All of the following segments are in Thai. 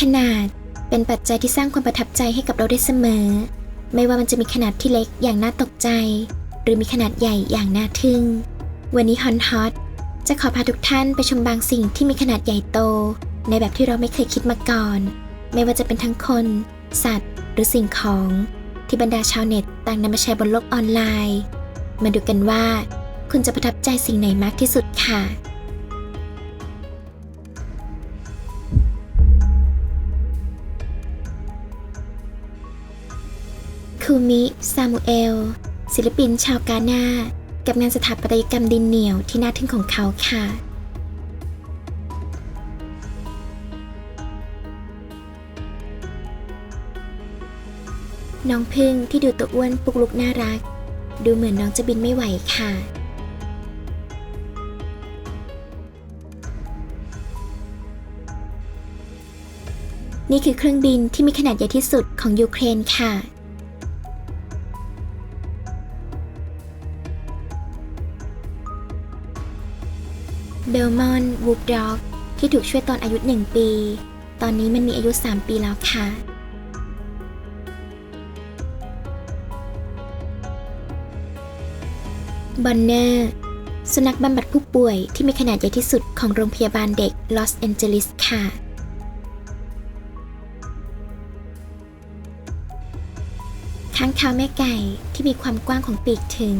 ขนาดเป็นปัจจัยที่สร้างความประทับใจให้กับเราได้เสมอ ไม่ว่ามันจะมีขนาดที่เล็กอย่างน่าตกใจ หรือมีขนาดใหญ่อย่างน่าทึ่ง วันนี้ฮอนฮอตจะขอพาทุกท่านไปชมบางสิ่งที่มีขนาดใหญ่โต ในแบบที่เราไม่เคยคิดมาก่อน ไม่ว่าจะเป็นทั้งคน สัตว์ หรือสิ่งของ ที่บรรดาชาวเน็ตต่างนำมาแชร์บนโลกออนไลน์ มาดูกันว่า คุณจะประทับใจสิ่งไหนมากที่สุดค่ะ คูมิ ซามูเอล ศิลปินชาวกาหน้า กับงานสถาปัตยกรรมดินเหนียวที่น่าทึ่งของเขาค่ะน้องพึ่งที่ดูตัวอ้วนปุกลุกน่ารัก ดูเหมือนน้องจะบินไม่ไหวค่ะ นี่คือเครื่องบินที่มีขนาดใหญ่ที่สุดของยูเครนค่ะ เบลมอนวูฟด็อกที่ถูกช่วยตอนอายุหนึ่งปี ตอนนี้มันมีอายุ 3 ปีแล้วค่ะ บอนเนอร์สุนัขบำบัดผู้ป่วยที่มีขนาดใหญ่ที่สุดของโรงพยาบาลเด็กลอสแอนเจลิสค่ะค้างคาวแม่ไก่ที่มีความกว้างของปีกถึง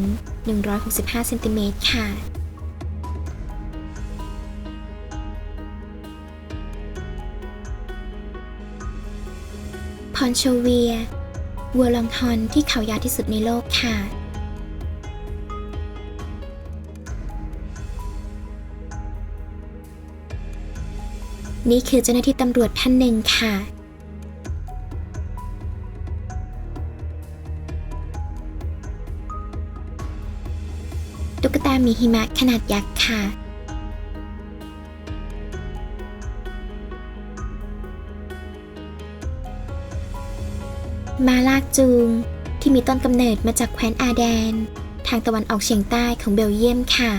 165 เซนติเมตรค่ะ พอนโชเวียวัวลองฮอนที่เขายาวที่สุดในโลกค่ะ นี่คือเจ้าหน้าที่ตำรวจท่านหนึ่งค่ะ ตุ๊กตามีหิมะขนาดยักษ์ค่ะ มาลากจูง ที่มีต้นกำเนิดมาจากแคว้นอาแดน ทางตะวันออกเฉียงใต้ของเบลเยียมค่ะ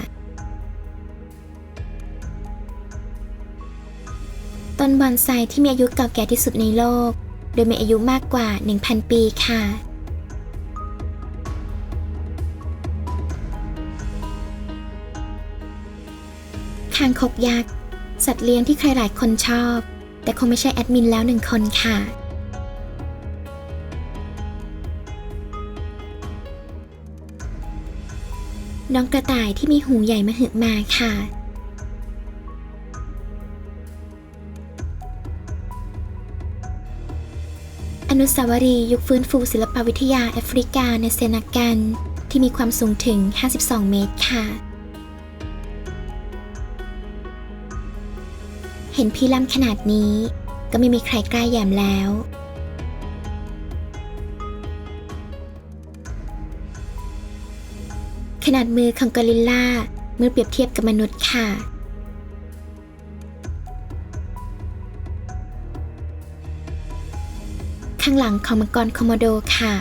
ต้นบอนไซที่มีอายุเก่าแก่ที่สุดในโลก โดยมีอายุมากกว่า 1,000 ปีค่ะคางคกยักษ์ สัตว์เลี้ยงที่ใครหลายคนชอบ แต่คงไม่ใช่แอดมินแล้วหนึ่งคนค่ะ น้องกระต่ายที่มีหูใหญ่มาหึมาค่ะ อนุสาวรีย์ยุคฟื้นฟูศิลปวิทยาแอฟริกาในเซนากัน ที่มีความสูงถึง 52 เมตรค่ะ เห็นพี่ลำขนาดนี้ ก็ไม่มีใครกล้าแยมแล้ว ขนาดมือของกอริลลาเมื่อเปรียบเทียบกับมนุษย์ค่ะ ข้างหลังของมังกรโคโมโดค่ะ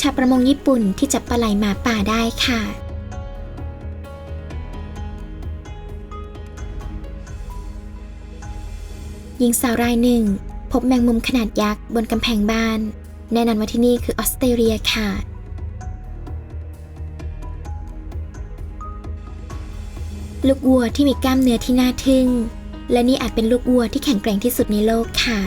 ชาวประมงญี่ปุ่นที่จับปลาไหลหมาป่าได้ค่ะหญิงสาวรายหนึ่ง พบแมงมุมขนาดยักษ์บนกำแพงบ้าน แน่นอนว่าที่นี่คือออสเตรเลียค่ะ ลูกวัวที่มีกล้ามเนื้อที่น่าทึ่ง และนี่อาจเป็นลูกวัวที่แข็งแกร่งที่สุดในโลกค่ะ